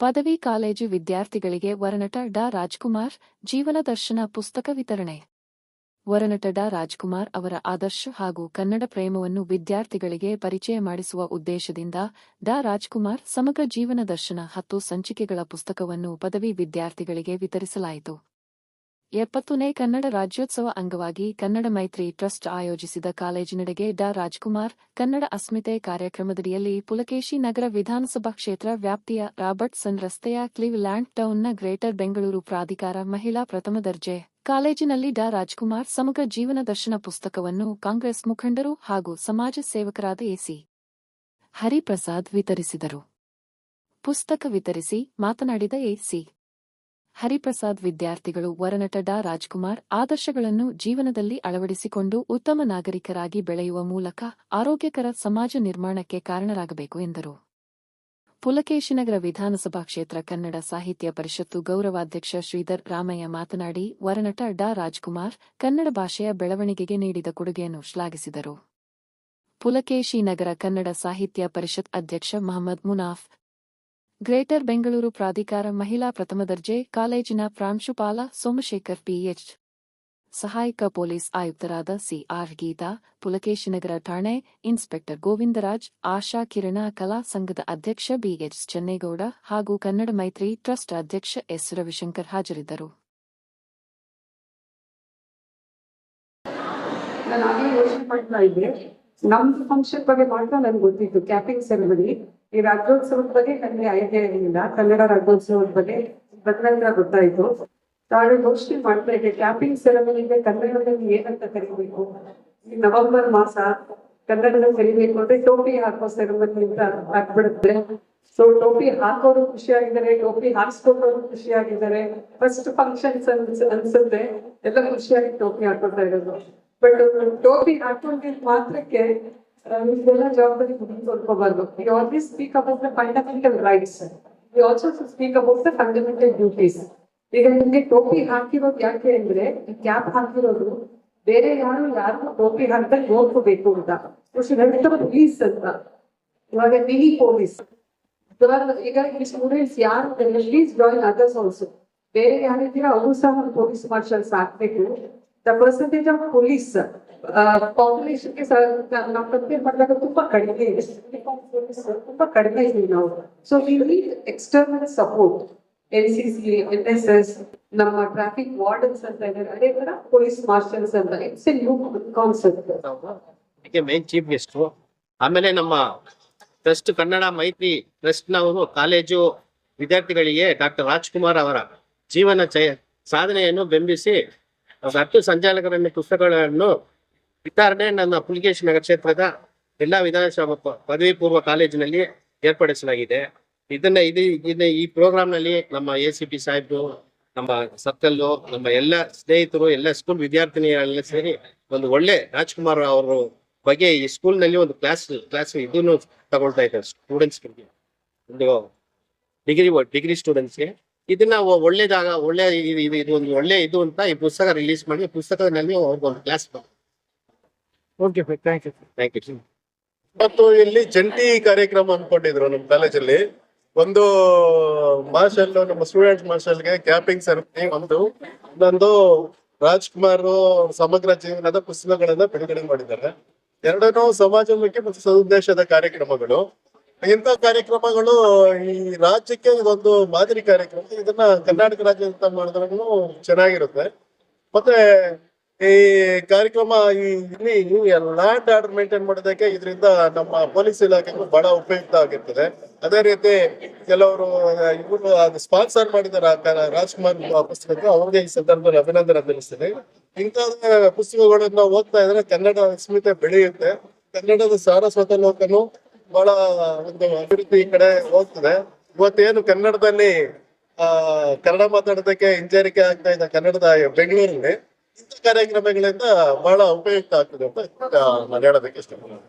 ಪದವಿ ಕಾಲೇಜು ವಿದ್ಯಾರ್ಥಿಗಳಿಗೆ ವರನಟ ಡಾ. ರಾಜ್ಕುಮಾರ್, ಜೀವನ ದರ್ಶನ ಪುಸ್ತಕ ವಿತರಣೆ. ವರನಟ ಡಾ. ರಾಜ್ಕುಮಾರ್ ಅವರ ಆದರ್ಶ ಹಾಗೂ ಕನ್ನಡ ಪ್ರೇಮವನ್ನು ವಿದ್ಯಾರ್ಥಿಗಳಿಗೆ ಪರಿಚಯ ಮಾಡಿಸುವ ಉದ್ದೇಶದಿಂದ ಡಾ. ರಾಜ್ಕುಮಾರ್ ಸಮಗ್ರ ಜೀವನ ದರ್ಶನ ಹತ್ತು ಸಂಚಿಕೆಗಳ ಪುಸ್ತಕವನ್ನು ಪದವಿ ವಿದ್ಯಾರ್ಥಿಗಳಿಗೆ ವಿತರಿಸಲಾಯಿತು. ಎಪ್ಪತ್ತನೇ ಕನ್ನಡ ರಾಜ್ಯೋತ್ಸವ ಅಂಗವಾಗಿ ಕನ್ನಡ ಮೈತ್ರಿ ಟ್ರಸ್ಟ್ ಆಯೋಜಿಸಿದ ಕಾಲೇಜಿನಡೆಗೆ ಡಾ. ರಾಜ್ಕುಮಾರ್, ಕನ್ನಡ ಅಸ್ಮಿತೆ ಕಾರ್ಯಕ್ರಮದಡಿಯಲ್ಲಿ ಪುಲಕೇಶಿ ನಗರ ವಿಧಾನಸಭಾ ಕ್ಷೇತ್ರ ವ್ಯಾಪ್ತಿಯ ರಾಬರ್ಟ್ಸನ್ ರಸ್ತೆಯ ಕ್ಲಿವ್ಲ್ಯಾಂಡ್ ಟೌನ್ನ ಗ್ರೇಟರ್ ಬೆಂಗಳೂರು ಪ್ರಾಧಿಕಾರ ಮಹಿಳಾ ಪ್ರಥಮ ದರ್ಜೆ. ಕಾಲೇಜಿನಲ್ಲಿ ಡಾ. ರಾಜ್ಕುಮಾರ್ ಸಮಗ್ರ ಜೀವನ ದರ್ಶನ ಪುಸ್ತಕವನ್ನು ಕಾಂಗ್ರೆಸ್ ಮುಖಂಡರು ಹಾಗೂ ಸಮಾಜ ಸೇವಕರಾದ ಎಸಿ. ಹರಿಪ್ರಸಾದ್ ವಿತರಿಸಿದರು. ಪುಸ್ತಕ ವಿತರಿಸಿ ಮಾತನಾಡಿದ ಎಸಿ. ಹರಿಪ್ರಸಾದ್ ವಿದ್ಯಾರ್ಥಿಗಳು ವರನಟ ಡಾ ರಾಜ್ಕುಮಾರ್ ಆದರ್ಶಗಳನ್ನು ಜೀವನದಲ್ಲಿ ಅಳವಡಿಸಿಕೊಂಡು ಉತ್ತಮ ನಾಗರಿಕರಾಗಿ ಬೆಳೆಯುವ ಮೂಲಕ ಆರೋಗ್ಯಕರ ಸಮಾಜ ನಿರ್ಮಾಣಕ್ಕೆ ಕಾರಣರಾಗಬೇಕು ಎಂದರು. ಪುಲಕೇಶಿನಗರ ವಿಧಾನಸಭಾ ಕ್ಷೇತ್ರ ಕನ್ನಡ ಸಾಹಿತ್ಯ ಪರಿಷತ್ತು ಗೌರವಾಧ್ಯಕ್ಷ ಶ್ರೀಧರ್ ರಾಮಯ್ಯ ಮಾತನಾಡಿ, ವರನಟ ಡಾ ರಾಜ್ಕುಮಾರ್ ಕನ್ನಡ ಭಾಷೆಯ ಬೆಳವಣಿಗೆಗೆ ನೀಡಿದ ಕೊಡುಗೆಯನ್ನು ಶ್ಲಾಘಿಸಿದರು. ಪುಲಕೇಶಿ ನಗರ ಕನ್ನಡ ಸಾಹಿತ್ಯ ಪರಿಷತ್ ಅಧ್ಯಕ್ಷ ಮಹಮ್ಮದ್ ಮುನಾಫ್ ಗ್ರೇಟರ್ ಬೆಂಗಳೂರು ಪ್ರಾಧಿಕಾರ ಮಹಿಳಾ ಪ್ರಥಮ ದರ್ಜೆ, ಕಾಲೇಜಿನ ಪ್ರಾಂಶುಪಾಲ ಸೋಮಶೇಖರ್ ಪಿಎಚ್. ಸಹಾಯಕ ಪೊಲೀಸ್ ಆಯುಕ್ತರಾದ ಸಿಆರ್ ಗೀತಾ, ಪುಲಕೇಶಿನಗರ ಠಾಣೆ, ಇನ್ಸ್ಪೆಕ್ಟರ್ ಗೋವಿಂದರಾಜ್, ಆಶಾ ಕಿರಣ ಕಲಾ ಸಂಘದ ಅಧ್ಯಕ್ಷ ಬಿಎಚ್ ಚೆನ್ನೇಗೌಡ ಹಾಗೂ ಕನ್ನಡ ಮೈತ್ರಿ ಟ್ರಸ್ಟ್ ಅಧ್ಯಕ್ಷ ಎಸ್ ರವಿಶಂಕರ್ ಹಾಜರಿದ್ದರು. ನಮ್ದು ಫಂಕ್ಷನ್ ಬಗ್ಗೆ ಮಾತ್ರ ನನಗೆ ಗೊತ್ತಿತ್ತು ಕ್ಯಾಪಿಂಗ್ ಸೆರೆಮನಿ ಈ ರಾಜ್ಯೋತ್ಸವದ ಬಗ್ಗೆ ನನಗೆ ಐಡಿಯಾ ಇರಲಿಲ್ಲ ಕನ್ನಡ ರಾಜ್ಯೋತ್ಸವದ ಬಗ್ಗೆ ಬಂದಾಗ ಗೊತ್ತಾಯ್ತು. ನಾನು ಘೋಷಣೆ ಮಾಡ್ಬೇಕು. ಕ್ಯಾಂಪಿಂಗ್ ಸೆರೆಮನಿಗೆ ಕನ್ನಡದಲ್ಲಿ ಏನಂತ ಕರಿಬೇಕು? ಈ ನವೆಂಬರ್ ಮಾಸ ಕನ್ನಡದಲ್ಲಿ ಕರಿಬೇಕು ಅಂದ್ರೆ ಟೋಪಿ ಹಾಕೋ ಸೆರೆಮನಿ ಅಂತ ಆಗ್ಬಿಡುತ್ತೆ. ಸೊ ಟೋಪಿ ಹಾಕೋರು ಖುಷಿಯಾಗಿದ್ದಾರೆ. ಟೋಪಿ ಹಾಕ್ಸ್ಕೊಂಡವರು ಖುಷಿಯಾಗಿದ್ದಾರೆ. ಫಸ್ಟ್ ಫಂಕ್ಷನ್ಸ್ ಅನ್ಸ್, ಅನ್ಸುತ್ತೆ. ಎಲ್ಲ ಖುಷಿಯಾಗಿ ಟೋಪಿ ಹಾಕೋತಾ ಇರೋದು. ಬಟ್ ಟೋಪಿ ಹಾಕೊಂಡಿದ್ ಮಾತ್ರಕ್ಕೆ ಆ, ನಿಮ್ದೆಲ್ಲ ಜವಾಬ್ದಾರಿ ಮುಗಿಸ್ಕೊಳ್ಕೋಬಾರ್ದು you always speak about the fundamental rights you also speak about the fundamental duties ಈಗ ನಿಮ್ಗೆ ಟೋಪಿ ಹಾಕಿರೋದು ಯಾಕೆ ಅಂದ್ರೆ ಈ ಕ್ಯಾಪ್ ಹಾಕಿರೋದು ಬೇರೆ ಯಾರು ಯಾರು ಟೋಪಿ ಹಾಕ್ದಾಗ ನೋಡ್ಕೋಬೇಕು ಅಂತ ಪೊಲೀಸ್ ಅಂತ ಇವಾಗ ಮಿನಿ ಪೊಲೀಸ್ ಇವಾಗ ಈಗ ಈ ಸ್ಟೂಡೆಂಟ್ಸ್ ಯಾರು ಪ್ಲೀಸ್ ಜಾಯಿನ್ ಅದರ್ಸ್ ಆಲ್ಸೋ ಬೇರೆ ಯಾರಿದ್ದೀರಾ ಅವರು ಸಹ ಒಂದು ಪೊಲೀಸ್ ಮಾರ್ಷಲ್ಸ್ ಹಾಕ್ಬೇಕು ದ ಪರ್ಸೆಂಟೇಜ್ ಆಫ್ ಪೊಲೀಸ್ ಪಾಪ್ಯುಲೇಷನ್ಗೆ ನಾವು ಕಂಪೇರ್ ಮಾಡಿದಾಗ ತುಂಬಾ ಕಡಿಮೆ ಇದೆ. ತುಂಬಾ ಕಡಿಮೆ ಇದೀವಿ ನಾವು. So we need external support N C C N S S ನಮ್ಮ ಟ್ರಾಫಿಕ್ ವಾರ್ಡನ್ಸ್ ಅಂತ ಇದ್ದಾರೆ ಅದೇ ತರ ಪೊಲೀಸ್ ಮಾರ್ಷಲ್ಸ್ ಅಂತ. ಇಟ್ಸ್ ಎ ನ್ಯೂ ಕಾನ್ಸೆಪ್ಟ್ ಅದಕ್ಕೆ ಮೇನ್ ಚೀಫ್ ಗೆಸ್ಟ್ ಆಮೇಲೆ ನಮ್ಮ ಟ್ರಸ್ಟ್ ಕನ್ನಡ ಮೈತ್ರಿ ಟ್ರಸ್ಟ್ ನವರು ಕಾಲೇಜು ವಿದ್ಯಾರ್ಥಿಗಳಿಗೆ ಡಾಕ್ಟರ್ ರಾಜ್ಕುಮಾರ್ ಅವರ ಜೀವನ ಸಾಧನೆಯನ್ನು ಬೆಂಬಿಸಿ ಹತ್ತು ಸಂಚಾಲಕರನ್ನು ಪುಸ್ತಕಗಳನ್ನು ವಿತರಣೆ ನನ್ನ ಪುಲಿಕೇಶ್ ನಗರ ಕ್ಷೇತ್ರದ ಎಲ್ಲಾ ವಿಧಾನಸಭಾ ಪದವಿ ಪೂರ್ವ ಕಾಲೇಜಿನಲ್ಲಿ ಏರ್ಪಡಿಸಲಾಗಿದೆ. ಇದನ್ನ ಇದು, ಇದನ್ನ ಈ ಪ್ರೋಗ್ರಾಮ್ನಲ್ಲಿ ನಮ್ಮ ಎ ಸಿ ಪಿ ಸಾಹೇಬ್ರು, ನಮ್ಮ ಸರ್ಕಲ್ಲು ನಮ್ಮ ಎಲ್ಲ ಸ್ನೇಹಿತರು, ಎಲ್ಲ ಸ್ಕೂಲ್ ವಿದ್ಯಾರ್ಥಿನಿಯರೆಲ್ಲ ಸೇರಿ ಒಂದು ಒಳ್ಳೆ ರಾಜ್ಕುಮಾರ್ ಅವರು ಬಗ್ಗೆ ಈ ಸ್ಕೂಲ್ನಲ್ಲಿ ಒಂದು ಕ್ಲಾಸ್ ಕ್ಲಾಸ್ ಇದನ್ನು ತಗೊಳ್ತಾ ಇದ್ದಾರೆ ಸ್ಟೂಡೆಂಟ್ಸ್ ಒಂದು ಡಿಗ್ರಿ ಡಿಗ್ರಿ ಸ್ಟೂಡೆಂಟ್ಸ್ಗೆ ಇದನ್ನ ಒಳ್ಳೆದಾಗ ಒಳ್ಳೆ ಇದು ಒಂದು ಒಳ್ಳೆ ಇದು ಅಂತ ಈ ಪುಸ್ತಕ ರಿಲೀಸ್ ಮಾಡಿ, ಪುಸ್ತಕದಲ್ಲಿ ಅವ್ರಿಗೊಂದು class okay thank you thank you ಮತ್ತು ಇಲ್ಲಿ ಜಂಟಿ ಕಾರ್ಯಕ್ರಮ ಅನ್ಕೊಂಡಿದ್ರು ನಮ್ಮ ಕಾಲೇಜಲ್ಲಿ ಒಂದು ಮಾರ್ಷಲ್ ನಮ್ಮ ಸ್ಟೂಡೆಂಟ್ ಮಾರ್ಷಲ್ಗೆ ಕ್ಯಾಪಿಂಗ್ ಸೆರೆಮನಿ ಒಂದು. ಇನ್ನೊಂದು ರಾಜ್ಕುಮಾರ್ ಸಮಗ್ರ ಜೀವನದ ಪುಸ್ತಕಗಳನ್ನ ಬಿಡುಗಡೆ ಮಾಡಿದ್ದಾರೆ. ಎರಡನ್ನೂ ಸಮಾಜಮುಖಿ ಮತ್ತು ಸದುದ್ದೇಶದ ಕಾರ್ಯಕ್ರಮಗಳು. ಇಂಥ ಕಾರ್ಯಕ್ರಮಗಳು ಈ ರಾಜ್ಯಕ್ಕೆ ಇದೊಂದು ಮಾದರಿ ಕಾರ್ಯಕ್ರಮ. ಇದನ್ನ ಕರ್ನಾಟಕ ರಾಜ್ಯದಂತ ಮಾಡಿದ್ರೂ ಚೆನ್ನಾಗಿರುತ್ತೆ. ಮತ್ತೆ ಈ ಕಾರ್ಯಕ್ರಮ ಇಲ್ಲಿ ಲ್ಯಾಂಡ್ ಆರ್ಡರ್ ಮೇಂಟೈನ್ ಮಾಡೋದಕ್ಕೆ ಇದರಿಂದ ನಮ್ಮ ಪೊಲೀಸ್ ಇಲಾಖೆಗೂ ಬಹಳ ಉಪಯುಕ್ತ ಆಗಿರ್ತದೆ. ಅದೇ ರೀತಿ ಕೆಲವರು, ಇವರು ಸ್ಪಾನ್ಸರ್ ಮಾಡಿದ್ದಾರೆ ರಾಜ್ಕುಮಾರ್ ಪುಸ್ತಕಕ್ಕೆ ಅವ್ರಿಗೆ ಈ ಸಂದರ್ಭದಲ್ಲಿ ಅಭಿನಂದನೆ ತಿಳಿಸ್ತೇನೆ. ಇಂಥದ ಪುಸ್ತಕಗಳನ್ನ ಓದ್ತಾ ಇದ್ರೆ ಕನ್ನಡ ಅಸ್ಮಿತೆ ಬೆಳೆಯುತ್ತೆ. ಕನ್ನಡದ ಸಾರಸ್ವತ ಲೋಕನು ಬಹಳ ಒಂದು ಅಭಿವೃದ್ಧಿ ಈ ಕಡೆ ಹೋಗ್ತದೆ. ಇವತ್ತೇನು ಕನ್ನಡದಲ್ಲಿ, ಆ, ಕನ್ನಡ ಮಾತಾಡೋದಕ್ಕೆ ಹಿಂಜರಿಕೆ ಆಗ್ತಾ ಇದೆ ಕನ್ನಡದ ಬೆಂಗಳೂರಲ್ಲಿ. ಇಂಥ ಕಾರ್ಯಕ್ರಮಗಳಿಂದ ಬಹಳ ಉಪಯುಕ್ತ ಆಗ್ತದೆ ಅಂತ ನಾನು ಹೇಳೋದಕ್ಕೆ ಇಷ್ಟಪಡ್ತೀನಿ.